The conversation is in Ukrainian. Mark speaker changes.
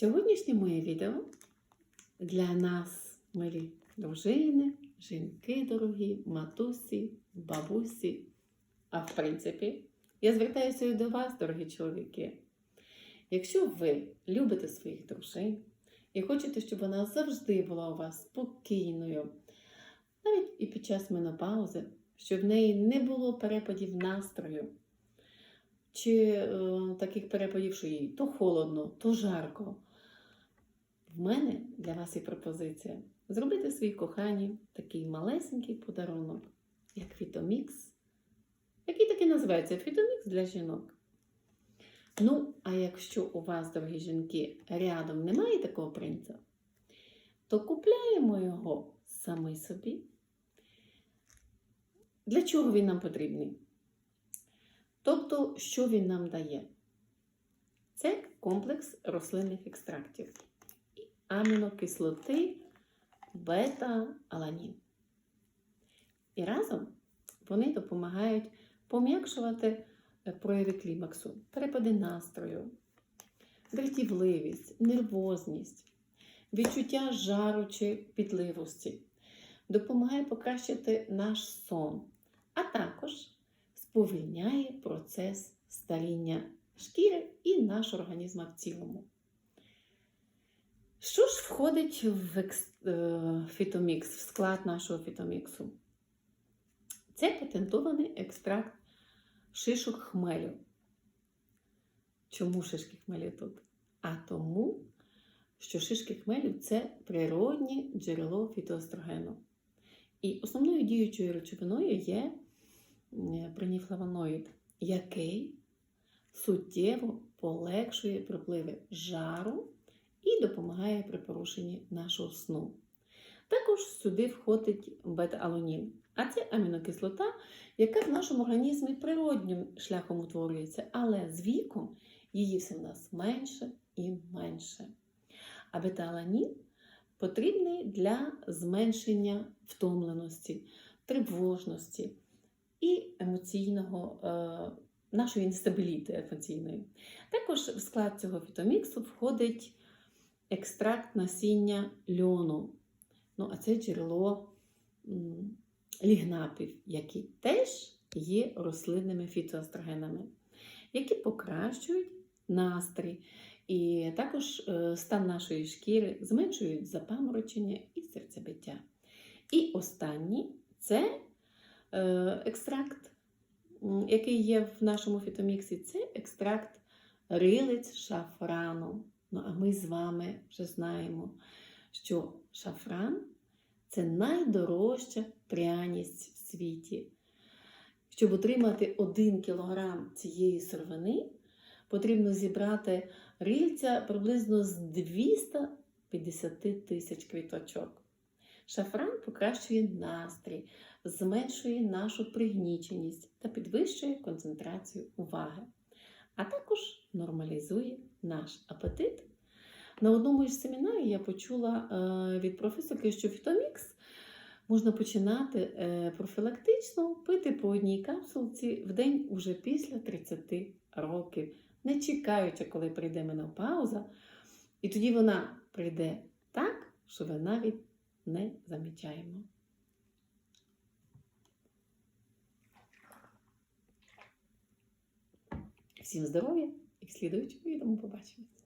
Speaker 1: Сьогоднішнє моє відео для нас, милі дружини, жінки дорогі, матусі, бабусі. А в принципі, я звертаюся і до вас, дорогі чоловіки. Якщо ви любите своїх дружин і хочете, щоб вона завжди була у вас спокійною, навіть і під час менопаузи, щоб в неї не було перепадів настрою, чи е, таких перепадів, що їй то холодно, то жарко. В мене для вас є пропозиція зробити своїй коханій такий малесенький подарунок, як фітомікс, який таки називається фітомікс для жінок. Ну, а якщо у вас, дорогі жінки, рядом немає такого принца, то купляємо його самі собі. Для чого він нам потрібний? Тобто, що він нам дає? Це комплекс рослинних екстрактів амінокислоти бета-аланін. І разом вони допомагають пом'якшувати прояви клімаксу, перепади настрою, дратівливість, нервозність, відчуття жару чи пітливості, допомагає покращити наш сон, а також сповільняє процес старіння шкіри і нашого організму в цілому. Входить в е, фітомікс, в склад нашого фітоміксу? Це патентований екстракт шишок хмелю. Чому шишки хмелю тут? А тому, що шишки хмелю це природнє джерело фітоестрогену. І основною діючою речовиною є проніфлавоноїд, який суттєво полегшує припливи жару і допомагає при порушенні нашого сну. Також сюди входить бета-алонін, а це амінокислота, яка в нашому організмі природнім шляхом утворюється, але з віком її все в нас менше і менше. А бета-аланін потрібний для зменшення втомленості, тривожності і емоційного, е, нашої інстабіліти емоційної. Також в склад цього фітоміксу входить екстракт насіння льону. Ну, а це джерело лігнапів, які теж є рослинними фітоестрогенами, які покращують настрій і також е, стан нашої шкіри, зменшують запаморочення і серцебиття. І останній це е, екстракт, який є в нашому фітоміксі, це екстракт рилиць шафрану. Ну, а ми з вами вже знаємо, що шафран це найдорожча пряність в світі. Щоб отримати 1 кг цієї сировини, потрібно зібрати рильця приблизно з 250 тисяч квіточок. Шафран покращує настрій, зменшує нашу пригніченість та підвищує концентрацію уваги, а також нормалізує наш апетит. На одному із семінарів я почула е, від професорки, що фітомікс можна починати е, профілактично пити по одній капсулці в день уже після 30 років, не чекаючи, коли прийде менопауза. І тоді вона прийде так, що ви навіть не замічаємо. Всім здоров'я і в слідуючому відео побачимось.